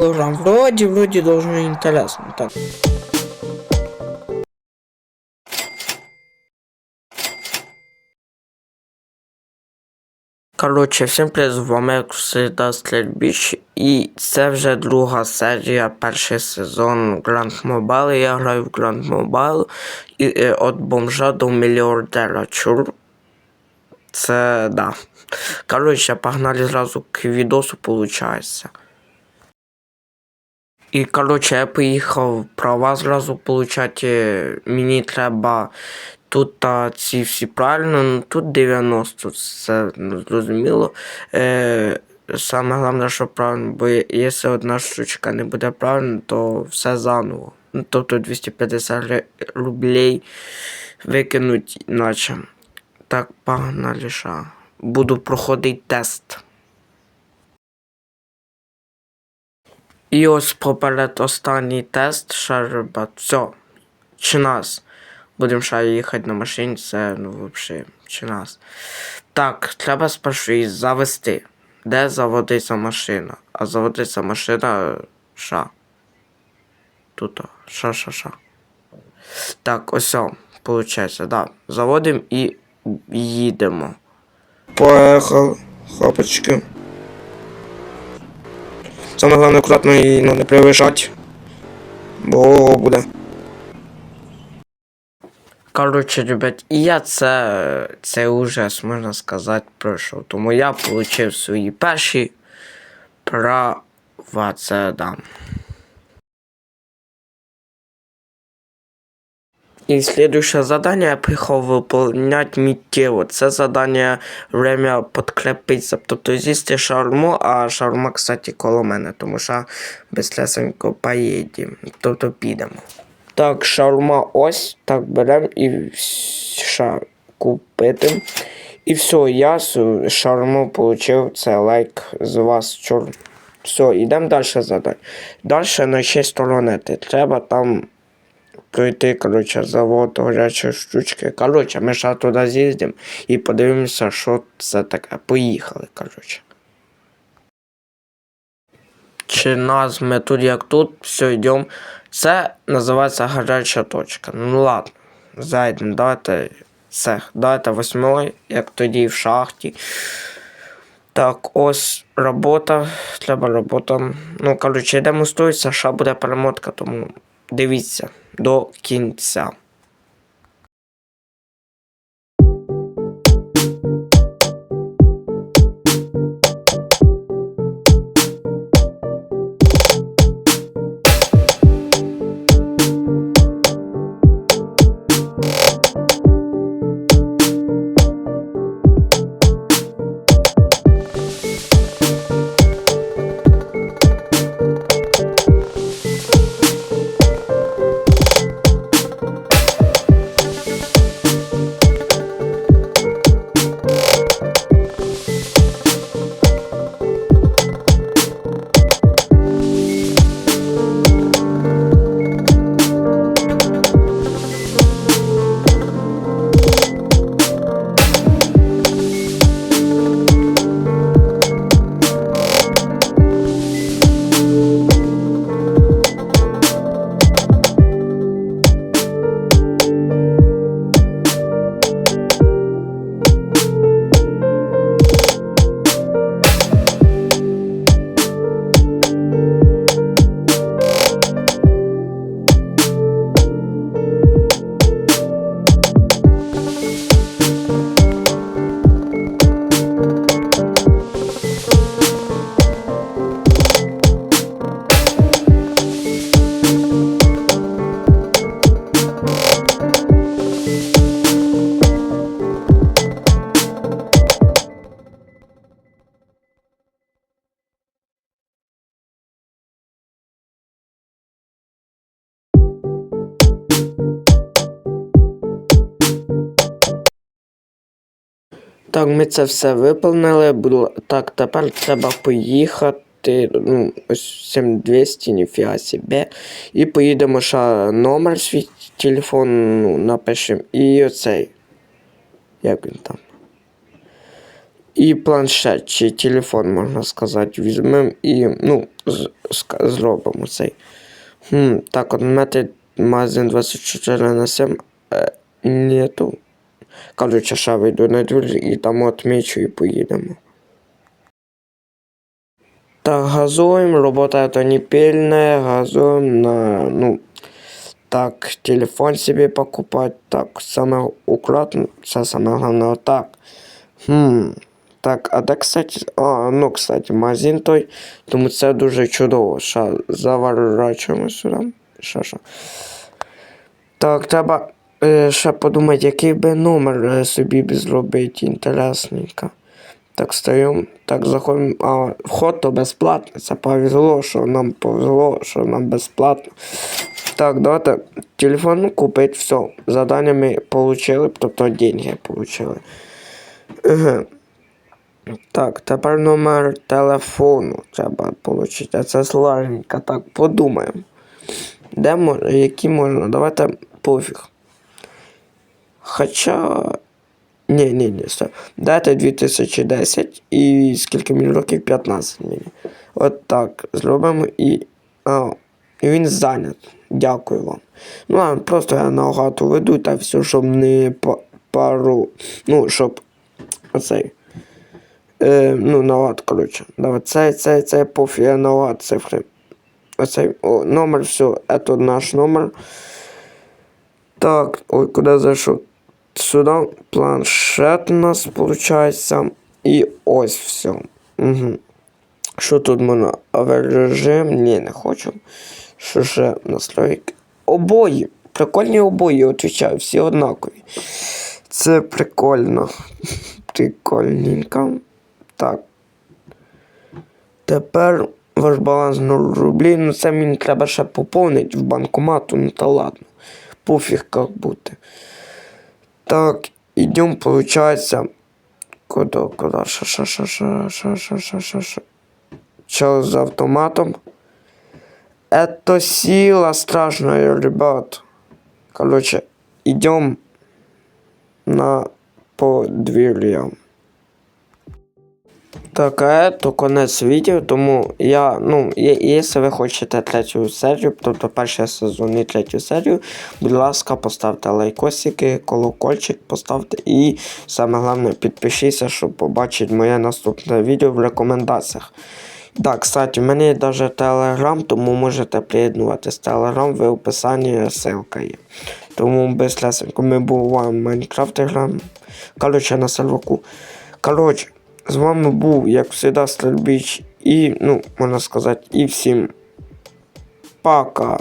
Программ. Вроде, вроде должно интересно. Так. Коротше, всім привіт, з вами завжди Стрельбіч, і це вже друга серія, перший сезон Grand Mobile. Я граю в Grand Mobile і е, от бомжа до мільярдера чур. Це да. Коротше, погнали зразу к відосу, получається. І коротше, я поїхав права зразу получати. Мені треба тут а, ці всі правильно, ну тут 90, це зрозуміло. Е, саме головне, що правильно, бо якщо одна штучка не буде правильно, то все заново. Ну, тобто 250 рублей викинуть, наче. Так, погнали, ша. Буду проходити тест. І ось поперед останній тест, ребят, все. Чи нас? Будемо ще їхати на машині, це ну взагалі, чи нас. Так, треба спершу її завести. Де заводиться машина? А заводиться машина. Ша. Тут. о, Ша, ша, ша. Так, ось, получається, да. Заводимо і їдемо. Поїхали, хлопочки. Саме головне акуратно і ну, не перевищати. Бо буде. Коротше, ребят, і я це, це ужас, можна сказати, пройшов. Тому я отримав свої перші права. Це да. І следующее задание я приїхав виконувати миттєво. Це задання время підкрепиться. Тобто з'їсти шаурму, а шаурма, кстати, коло мене, тому що безлесенько поїдемо. Тобто підемо. Так, шаурма ось, так беремо і ша купити. І все, я шаурму получив, це лайк з вас чор. Все, йдемо далі задати. Далі на 6 сторони треба там пройти, коротше, завод гарячої штучки. Коротше, ми ще туди з'їздимо і подивимося, що це таке. Поїхали, коротше. Чи нас ми тут як тут, все йдемо. Це називається гаряча точка. Ну ладно, зайдемо, давайте це, давайте восьмой, як тоді в шахті. Так, ось робота. Треба робота. Ну, коротше, йдемо стоїться, ще буде перемотка, тому дивіться до кінця. Так, ми це все виповнили. Було... Так, тепер треба поїхати. Ну, ось 7200, ніфіга собі. І поїдемо ще номер свій телефон, ну, напишемо. І оцей. Як він там? і планшет, чи телефон, можна сказати, візьмемо і ну, зробимо цей. Хм, так, от мети магазин 24 на 7 е, нету. Короче, ще вийду на двір і там отмічу і поїдемо. Так, газуем, работа это не пильная, газуем на, ну, так, телефон себе покупать, так, самое аккуратно, це саме головне, отак. Хм, так, а де, кстати, а, ну, кстати, магазин той, тому це дуже чудово, що заворачуємо сюди, що, що. Так, треба ще подумати, який би номер е, собі зробити інтересненько. Так стаємо, так заходимо. А вход то безплатний. Це повезло, що нам повезло, що нам безплатно. Так, давайте телефон купити, все. Задання ми отримали, тобто деньги отримали. Ага. Так, тепер номер телефону треба отримати. А це сложненько. Так, подумаємо. Де можна, які можна? Давайте пофіг. Хоча. Ні, ні, ні, стой. Дайте 2010 і скільки мені років? 15 мені. От так зробимо і. А, і він зайнят. Дякую вам. Ну ладно, просто я нагадую веду та все, щоб не па- пару. Ну, щоб оцей. Е, ну, нагад, коротше. Давай, цей, цей, цей пофіг, я нагад цифри. Оцей о, номер, все, это наш номер. Так, ой, куда зайшов? Сюда планшет у нас получается. І ось все. Угу. Що тут можна? Авіарежим? Ні, не хочу. Що ще настройки? Обої. Прикольні обої, отвечаю, всі однакові. Це прикольно. Прикольненько. Так. Тепер ваш баланс 0 рублів. Ну це мені треба ще поповнити в банкомату, ну та ладно. Пофіг як бути. Так, идем, получается. Куда, куда? Ша, ша, ша, ша, ша, ша, ша, ша, ша. Чел с автоматом. Это сила страшная, ребят. Короче, идем на подвір'я. Так, це конець відео, тому я, ну, якщо ви хочете третю серію, тобто перший сезон і третю серію, будь ласка, поставте лайкосики, колокольчик поставте і саме головне підпишіться, щоб побачити моє наступне відео в рекомендаціях. Так, кстати, в мене є навіть телеграм, тому можете приєднуватись телеграм, в описанні ссылка є. Тому безлесенько ми буваємо в Майнкрафт граємо. Коротше, на серваку. Коротше, з вами був, як завжди, Стрельбіч. І, ну, можна сказати, і всім пока.